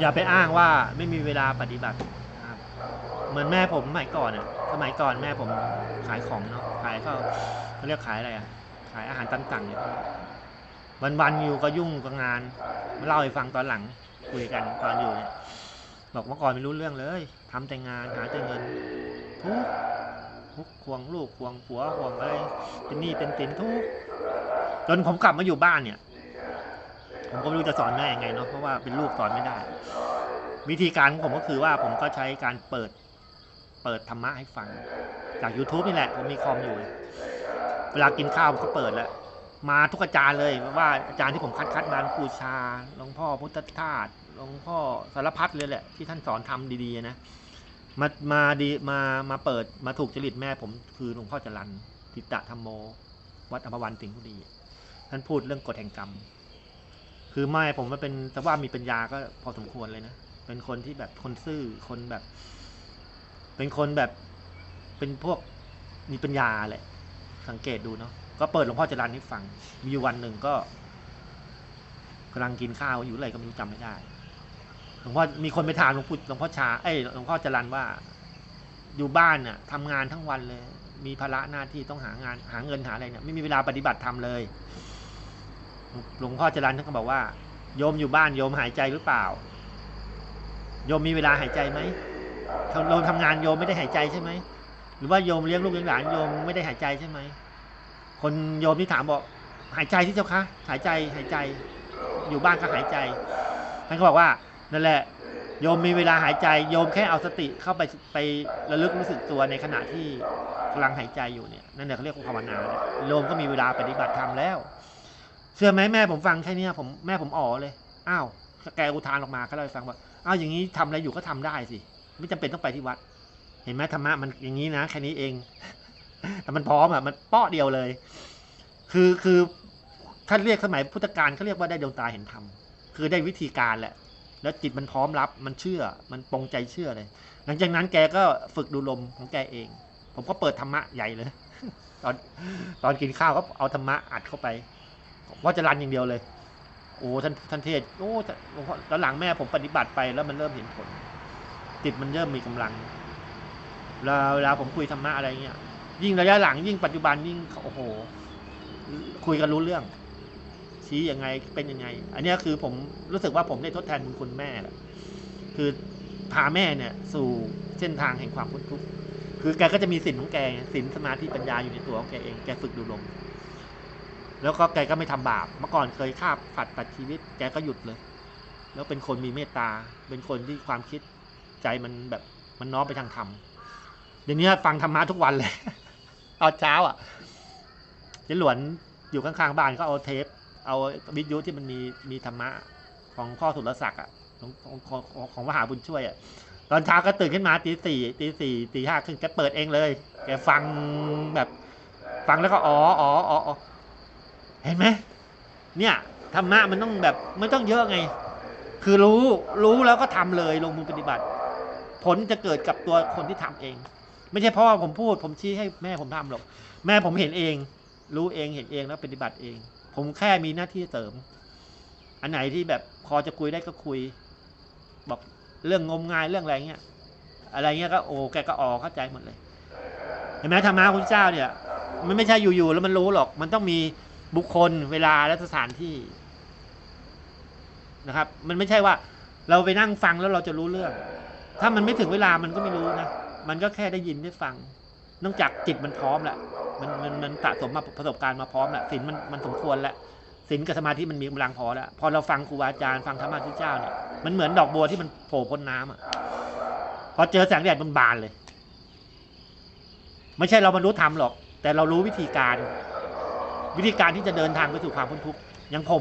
อย่าไปอ้างว่าไม่มีเวลาปฏิบัตินะครับเหมือนแม่ผมสมัยก่อนอะสมัยก่อนแม่ผมขายของเนาะขายก็เขาเรียกขายอะไรอะ ขายอาหารตามสั่งเนี่ยวันวันอยู่ก็ยุ่งกับงานมาเล่าให้ฟังตอนหลังคุยกันตอนอยู่เนี่ยบอกเมื่อก่อนไม่รู้เรื่องเลยทำแต่งานหาแต่เงินทุกทุกควงลูกควงผัวควงอะไรเป็นหนี้เป็นสินทุกจนผมกลับมาอยู่บ้านเนี่ย ผมก็ไม่รู้จะสอนแม่ยังไงเนาะเพราะว่าเป็นลูกสอนไม่ได้ วิธีการของผมก็คือว่าผมก็ใช้การเปิดเปิดธรรมะให้ฟัง จาก YouTube นี่แหละ ผมมีคอมอยู่ เวลากินข้าวผมก็เปิดแล้ว มาทุกอาจารย์เลยว่าอาจารย์ที่ผมคัดคัดมาหลวงปู่ชาหลวงพ่อพุทธทาสหลวงพ่อสารพัดเลยแหละ ที่ท่านสอนทำดีๆนะมามาดีมามาเปิดมาถูกจริตแม่ผมคือหลวงพ่อจรันทิตะธรรมโม วัดอภวันสิงห์บุรีท่านพูดเรื่องกฎแห่งกรรม คือแม่ผมมันเป็นแต่ว่ามีปัญญาก็พอสมควรเลยนะเป็นคนที่แบบคนซื่อคนแบบ เป็นคนแบบเป็นพวกมีปัญญาแหละ สังเกตดูเนาะก็เปิดหลวงพ่อจรันให้ฟัง มีวันหนึ่งก็กำลังกินข้าวอยู่อะไรก็ไม่รู้จำไม่ได้หลวงพ่อมีคนไปถามหลวงปู่หลวงพ่อชาเอ้ยหลวงพ่อจรันว่า อยู่บ้านน่ะทำงานทั้งวันเลย มีภาระหน้าที่ต้องหางานหาเงินหาอะไรเนี่ยไม่มีเวลาปฏิบัติธรรมเลย หลวงพ่อจรันท่านก็บอกว่า โยมอยู่บ้านโยมหายใจหรือเปล่า โยมมีเวลาหายใจไหมโยมทำงานโยมไม่ได้หายใจใช่ไหมหรือว่าโยมเลี้ยงลูกเลี้ยงหลานโยมไม่ได้หายใจใช่ไหมคนโยมที่ถามบอก หายใจที่เจ้าคะหายใจหายใจ อยู่บ้านก็หายใจท่านก็บอกว่านั่นแหละโยมมีเวลาหายใจ โยมแค่เอาสติเข้าไปไประลึกรู้สึกตัวในขณะที่กำลังหายใจอยู่เนี่ยนั่นแหละเขาเรียกว่าภาวนาโยมก็มีเวลาปฏิบัติธรรมแล้ว เชื่อไหมแม่ผมฟังแค่นี้ผมแม่ผมอ๋อเลย อ้าวแกอุทานออกมาเขาเล่าให้ฟังว่าอ้าวอย่างนี้ทำอะไรอยู่ก็ทำได้สิ ไม่จำเป็นต้องไปที่วัด เห็นไหมธรรมะมันอย่างนี้นะแค่นี้เอง แต่มันพร้อมอะมันปาะเดียวเลย คือคือท่านเรียกสมัยพุทธกาลเขาเรียกว่าได้ดวงตาเห็นธรรมคือได้วิธีการแหละ แล้วจิตมันพร้อมรับมันเชื่อ มันปรงใจเชื่อเลย หลังจากนั้นแกก็ฝึกดูลมของแกเอง ผมก็เปิดธรรมะใหญ่เลย ตอนตอนกินข้าวก็เอาธรรมะอัดเข้าไป ว่าจะรันอย่างเดียวเลย โอ้ท่านท่านเทศโอ้แต่หลวงพ่อแล้วหลังแม่ผมปฏิบัติไปแล้วมันเริ่มเห็นผล จิตมันเริ่มมีกำลังเวลาเวลาผมคุยธรรมะอะไรเงี้ย ยิ่งระยะหลังยิ่งปัจจุบันยิ่งโอ้โห คุยกันรู้เรื่อง ชี้ยังไงเป็นยังไง อันนี้คือผมรู้สึกว่าผมได้ทดแทนบุญคุณแม่แหละคือพาแม่เนี่ย สู่เส้นทางแห่งความพ้นทุกข์คือแกก็จะมีสินของแกสินสมาธิปัญญาอยู่ในตัวของแกเองแกฝึกดูลม แล้วก็แกก็ไม่ทำบาป เมื่อก่อนเคยฆ่าฝัดตัดชีวิต แกก็หยุดเลย แล้วเป็นคนมีเมตตา เป็นคนที่ความคิดใจมันแบบมันน้อมไปทางธรรม เดี๋ยวนี้ฟังธรรมะทุกวันเลย ตอนเช้าอะเจ๊หลวนอยู่ข้างๆบ้านก็เอาเทป เอาวิทยุที่มันมีมีธรรมะของพ่อสุรศักดิ์อะของของของมหาบุญช่วยอะ ตอนเช้าก็ตื่นขึ้นมาตีสี่ตีสี่ตีห้าครึ่งแกเปิดเองเลย แกฟังแบบ ฟังแล้วก็อ๋ออ๋ออ๋อ เห็นไหมเนี่ยธรรมะมันต้องแบบไม่ต้องเยอะไง คือรู้รู้แล้วก็ทำเลยลงมือปฏิบัติ ผลจะเกิดกับตัวคนที่ทำเอง ไม่ใช่เพราะว่าผมพูด ผมชี้ให้แม่ผมทำหรอก แม่ผมเห็นเอง รู้เองเห็นเองแล้วปฏิบัติเอง ผมแค่มีหน้าที่เสริม อันไหนที่แบบพอจะคุยได้ก็คุย บอกเรื่องงมงายเรื่องอะไรเงี้ยอะไรเงี้ยก็โอ้แกก็ออเข้าใจหมดเลยเห็นไหมธรรมะของพระเจ้าเนี่ย มันไม่ใช่อยู่ๆแล้วมันรู้หรอก มันต้องมี บุคคลเวลาและสถานที่นะครับ มันไม่ใช่ว่า เราไปนั่งฟังแล้วเราจะรู้เรื่อง ถ้ามันไม่ถึงเวลามันก็ไม่รู้นะ มันก็แค่ได้ยินได้ฟังนอกจากจิตมันพร้อมแหละ มันมันมันสะสมมาประสบการณ์มาพร้อมแหละศีลมันมันสมควรแล้วศีลกับสมาธิมันมีกำลังพอแล้ว พอเราฟังครูบาอาจารย์ฟังธรรมะที่เจ้าเนี่ย มันเหมือนดอกบัวที่มันโผล่พ้นน้ำอะ พอเจอแสงแดดมันบานเลย ไม่ใช่เราบรรลุธรรมหรอก แต่เรารู้วิธีการ วิธีการที่จะเดินทางไปสู่ความพ้นทุกข์อย่างผม